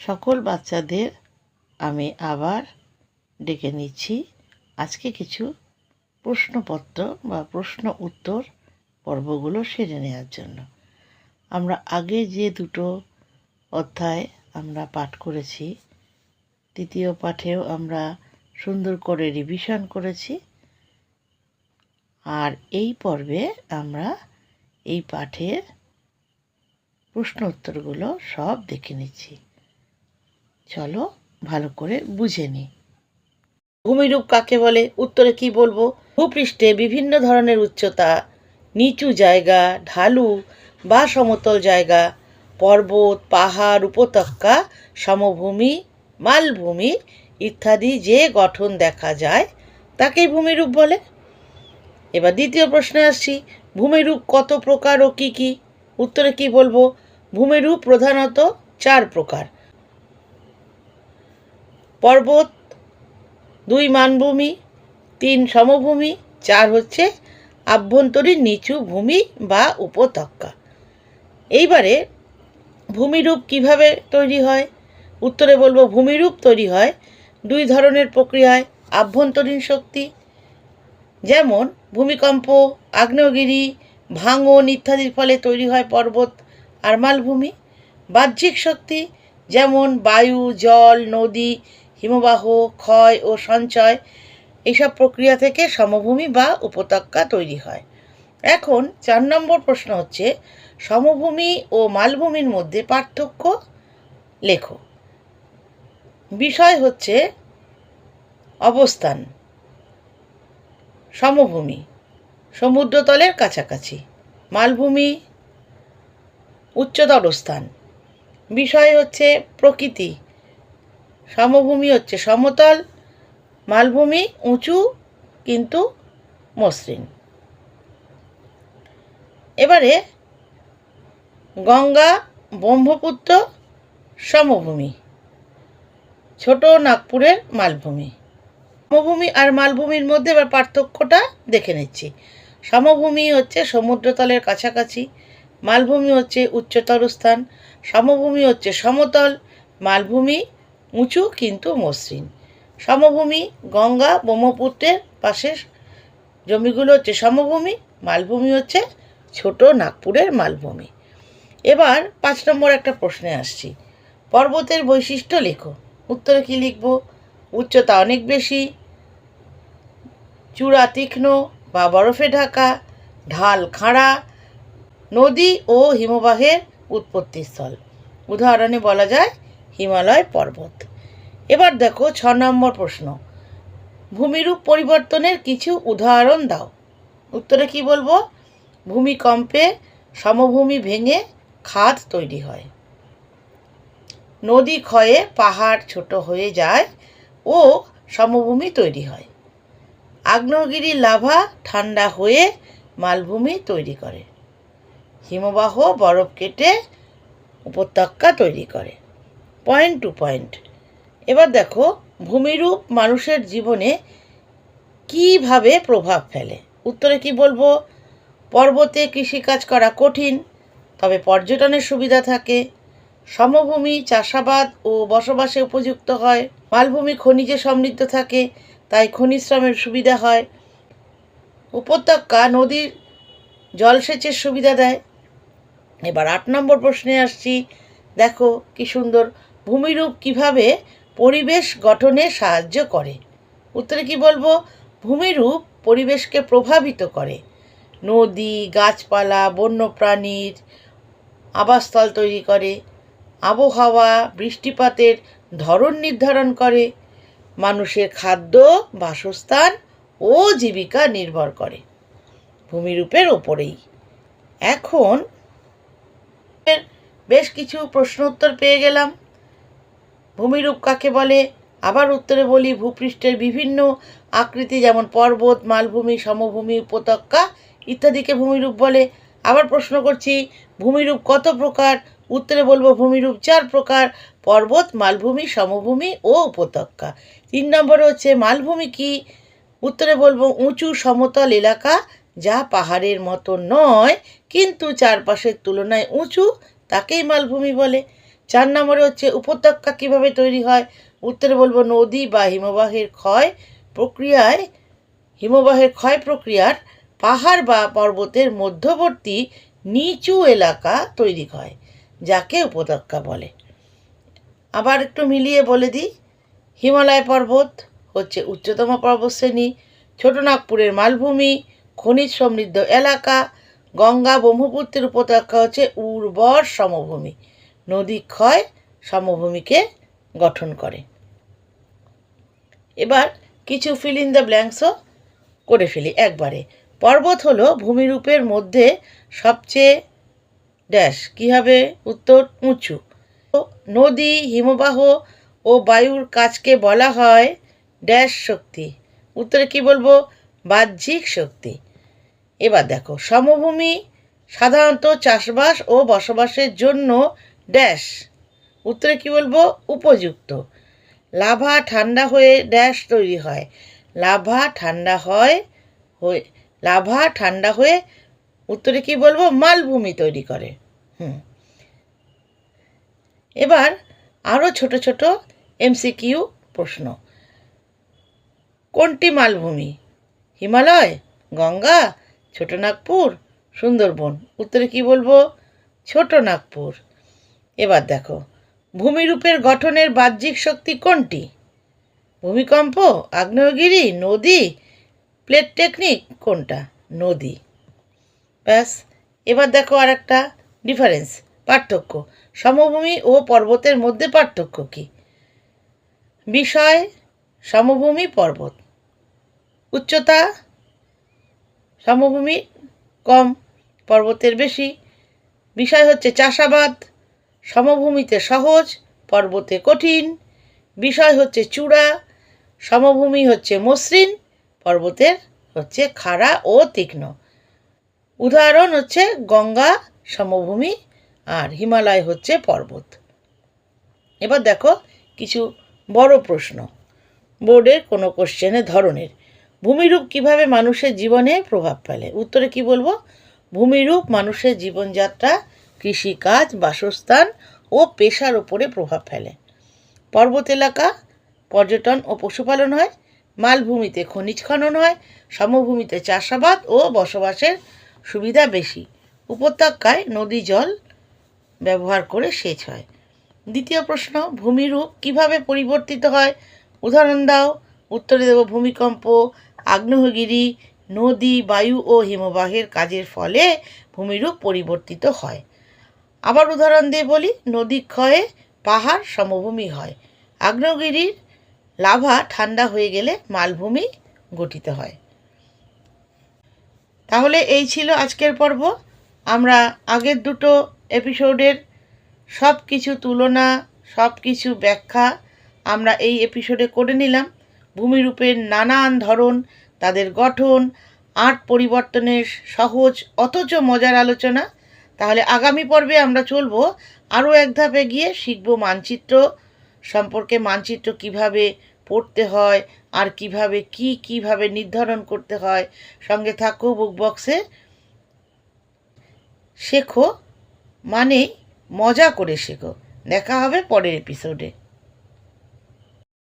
সকল বাচ্চাদের আমি আবার ডেকে নিচ্ছি। আজকে কিছু প্রশ্নপত্র বা প্রশ্ন উত্তর পর্বগুলো সেরে নেওয়ার জন্য। আমরা আগে যে দুটো অধ্যায় আমরা পাঠ করেছি, তৃতীয় পাঠেও আমরা সুন্দর করে রিভিশন করেছি। আর এই পর্বে আমরা এই পাঠের প্রশ্ন উত্তরগুলো সব দেখে নিচ্ছি। চলো, ভালো করে বুঝে নিই ভূমিরূপ কাকে বলে? উত্তরে কি বলব? ভূপৃষ্ঠে বিভিন্ন ধরনের উচ্চতা, নিচু জায়গা, ঢালু বা সমতল জায়গা, পর্বত, পাহাড়, উপত্যকা, সমভূমি, মালভূমি ইত্যাদি যে গঠন দেখা যায়, তাকেই ভূমিরূপ বলে। এবার দ্বিতীয় প্রশ্নে আসছি, ভূমিরূপ কত প্রকার ও কি কি? উত্তরে কি বলব? ভূমিরূপ প্রধানত চার প্রকার। পর্বত, দুই মানভূমি, তিন সমভূমি, চার হচ্ছে আভ্যন্তরীণ নিচু ভূমি বা উপত্যকা। এইবারে ভূমিরূপ কীভাবে তৈরি হয়? উত্তরে বলব ভূমিরূপ তৈরি হয় দুই ধরনের প্রক্রিয়ায়, আভ্যন্তরীণ শক্তি, যেমন ভূমিকম্প, আগ্নেয়গিরি, ভাঙন ইত্যাদির ফলে তৈরি হয় পর্বত আর মালভূমি। বাহ্যিক শক্তি যেমন বায়ু, জল, নদী হিমবাহ, ক্ষয় ও সঞ্চয় এইসব প্রক্রিয়া থেকে সমভূমি বা উপত্যকা তৈরি হয়। এখন চার নম্বর প্রশ্ন হচ্ছে, সমভূমি ও মালভূমির মধ্যে পার্থক্য লেখো। বিষয় হচ্ছে অবস্থান, সমভূমি, সমুদ্রতলের কাছাকাছি, মালভূমি, উচ্চতর স্থান। বিষয় হচ্ছে প্রকৃতি সমভূমি হচ্ছে সমতল, মালভূমি উঁচু কিন্তু মসৃণ। এবারে গঙ্গা, ব্রহ্মপুত্র, সমভূমি, ছোট নাগপুরের মালভূমি। সমভূমি আর মালভূমির মধ্যে এবার পার্থক্যটা দেখে নিচ্ছি। সমভূমি হচ্ছে সমুদ্রতলের কাছাকাছি, মালভূমি হচ্ছে উচ্চতর স্থান, সমভূমি হচ্ছে সমতল, মালভূমি উঁচু কিন্তু মসৃণ। সমভূমি গঙ্গা ব্রহ্মপুত্রের পাশের জমিগুলো হচ্ছে সমভূমি, মালভূমি হচ্ছে ছোট নাগপুরের মালভূমি। এবার পাঁচ নম্বর একটা প্রশ্নে আসছি। পর্বতের বৈশিষ্ট্য লেখো। উত্তরে কি লিখব? উচ্চতা অনেক বেশি, চূড়া তীক্ষ্ণ বা বরফে ঢাকা, ঢাল খাড়া, নদী ও হিমবাহের উৎপত্তিস্থল। উদাহরণে বলা যায় হিমালয় পর্বত। এবার দেখো ছ নম্বর প্রশ্ন। ভূমিরূপ পরিবর্তনের কিছু উদাহরণ দাও। উত্তরে কি বলব? ভূমিকম্পে সমভূমি ভেঙে খাদ তৈরি হয়। নদী ক্ষয়ে পাহাড় ছোট হয়ে যায় ও সমভূমি তৈরি হয়। আগ্নেয়গিরি লাভা ঠান্ডা হয়ে মালভূমি তৈরি করে। হিমবাহ বরফ কেটে উপত্যকা তৈরি করে। Point to point. এবার দেখো, ভূমিরূপ মানুষের জীবনে কীভাবে প্রভাব ফেলে? উত্তরে কি বলব? পর্বতে কৃষিকাজ করা কঠিন, তবে পর্যটনের সুবিধা থাকে। সমভূমি চাষাবাদ ও বসবাসে উপযুক্ত হয়। মালভূমি খনিজে সমৃদ্ধ থাকে, তাই খনিজ শ্রমের সুবিধা হয়। উপত্যকা নদীর জলসেচের সুবিধা দেয়। এবার আট নম্বর প্রশ্নে আসছি। দেখো, কি সুন্দর ভূমিরূপ কীভাবে পরিবেশ গঠনে সাহায্য করে? উত্তরে কি বলব? ভূমিরূপ পরিবেশকে প্রভাবিত করে। নদী, গাছপালা, বন্যপ্রাণীর আবাসস্থল তৈরি করে। আবহাওয়া, বৃষ্টিপাতের ধরন নির্ধারণ করে। মানুষের খাদ্য, বাসস্থান ও জীবিকা নির্ভর করে। ভূমিরূপের ওপরেই। এখন বেশ কিছু প্রশ্ন উত্তর পেয়ে গেলাম। ভূমিরূপ কাকে বলে? আবার উত্তরে বলি, ভূপৃষ্ঠের বিভিন্ন আকৃতি যেমন পর্বত, মালভূমি, সমভূমি, উপত্যকা ইত্যাদিকে ভূমিরূপ বলে। আবার প্রশ্ন করছি, ভূমিরূপ কত প্রকার? উত্তরে বলব, ভূমিরূপ চার প্রকার, পর্বত, মালভূমি, সমভূমি ও উপত্যকা। তিন নম্বরে হচ্ছে, মালভূমি কি? উত্তরে বলব, উঁচু সমতল এলাকা যা পাহাড়ের মতো নয়, কিন্তু চারপাশের তুলনায় উঁচু, তাকেই মালভূমি বলে। চার নম্বরে হচ্ছে, উপত্যকা কীভাবে তৈরি হয়? উত্তরে বলব, নদী বা হিমবাহের ক্ষয় প্রক্রিয়ায়, হিমবাহের ক্ষয় প্রক্রিয়ার পাহাড় বা পর্বতের মধ্যবর্তী নিচু এলাকা তৈরি হয়, যাকে উপত্যকা বলে। আবার একটু মিলিয়ে বলে দিই, হিমালয় পর্বত হচ্ছে উচ্চতম পর্বতশ্রেণী ছোটনাগপুরের মালভূমি, খনিজ সমৃদ্ধ এলাকা, গঙ্গা ব্রহ্মপুত্রের উপত্যকা হচ্ছে উর্বর সমভূমি। নদী ক্ষয় সমভূমিকে গঠন করে। এবার কিছু ফিল ইন দ্য ব্ল্যাঙ্কসও করে ফেলি একবারে। পর্বত হলো ভূমিরূপের মধ্যে সবচেয়ে ড্যাশ কী হবে উত্তর, উঁচু। নদী, হিমবাহ ও বায়ুর কাজকে বলা হয় ড্যাশ শক্তি। উত্তরে কি বলব? বাহ্যিক শক্তি। এবার দেখো, সমভূমি সাধারণত চাষবাস ও বসবাসের জন্য ড্যাশ। উত্তরে কি বলব? উপযুক্ত। লাভা ঠান্ডা হয়ে ড্যাশ তৈরি হয়। লাভা ঠান্ডা হয় হয়ে লাভা ঠান্ডা হয়ে উত্তরে কি বলব? মালভূমি তৈরি করে। হুম। এবার আরও ছোট ছোট এমসিকিউ প্রশ্ন। কোনটি মালভূমি? হিমালয়, গঙ্গা ছোটনাগপুর সুন্দরবন? উত্তরে কি বলব? ছোটনাগপুর এবার দেখো, ভূমিরূপের গঠনের বাহ্যিক শক্তি কোনটি? ভূমিকম্প, আগ্নেয়গিরি, নদী, প্লেট টেকনিক কোনটা? নদী। ব্যাস, এবার দেখো আর একটা ডিফারেন্স, পার্থক্য। সমভূমি ও পর্বতের মধ্যে পার্থক্য কী? বিষয়, সমভূমি, পর্বত। উচ্চতা, সমভূমি কম, পর্বতের বেশি। বিষয় হচ্ছে চাষাবাদ সমভূমিতে সহজ, পর্বতে কঠিন। বিষয় হচ্ছে চূড়া, সমভূমি হচ্ছে মসৃণ পর্বতের হচ্ছে খাড়া ও তীক্ষ্ণ। উদাহরণ হচ্ছে গঙ্গা, সমভূমি, আর হিমালয় হচ্ছে পর্বত। এবার দেখো কিছু বড় প্রশ্ন। বোর্ডের কোনো কোশ্চেনের ধরনের। ভূমিরূপ কীভাবে মানুষের জীবনে প্রভাব ফেলে? উত্তরে কি বলব? ভূমিরূপ মানুষের জীবনযাত্রা কৃষিকাজ, বাসস্থান ও পেশার উপরে প্রভাব ফেলে। পর্বত এলাকা, পর্যটন ও পশুপালন হয়, মালভূমিতে খনিজ খনন হয়, সমভূমিতে চাষাবাদ ও বসবাসের সুবিধা বেশি। উপত্যকায় নদী জল ব্যবহার করে সেচ হয়। দ্বিতীয় প্রশ্ন, ভূমিরূপ কীভাবে পরিবর্তিত হয়? উদাহরণ দাও। উত্তরে দেব, ভূমিকম্প, আগ্নেয়গিরি, নদী, বায়ু ও হিমবাহের কাজের ফলে ভূমিরূপ পরিবর্তিত হয়। আবার উদাহরণ দিয়ে বলি, নদী ক্ষয়ে পাহাড় সমভূমি হয়। আগ্নেয়গিরির লাভা ঠান্ডা হয়ে গেলে মালভূমি গঠিত হয়। তাহলে এই ছিল আজকের পর্ব। আমরা আগের দুটো এপিসোডের সব কিছু তুলনা সব কিছু ব্যাখ্যা আমরা এই এপিসোডে করে নিলাম। ভূমিরূপের নানান ধরন, তাদের গঠন, আর্ট পরিবর্তনের সহজ অথচ মজার আলোচনা তাহলে আগামী পর্বে আমরা চলব আরও এক ধাপে গিয়ে শিখব মানচিত্র সম্পর্কে, মানচিত্র কীভাবে পড়তে হয়, আর কীভাবে কি, কীভাবে নির্ধারণ করতে হয়, সঙ্গে থাকো বুক বক্সে শেখো মানে মজা করে শেখো। দেখা হবে পরের এপিসোডে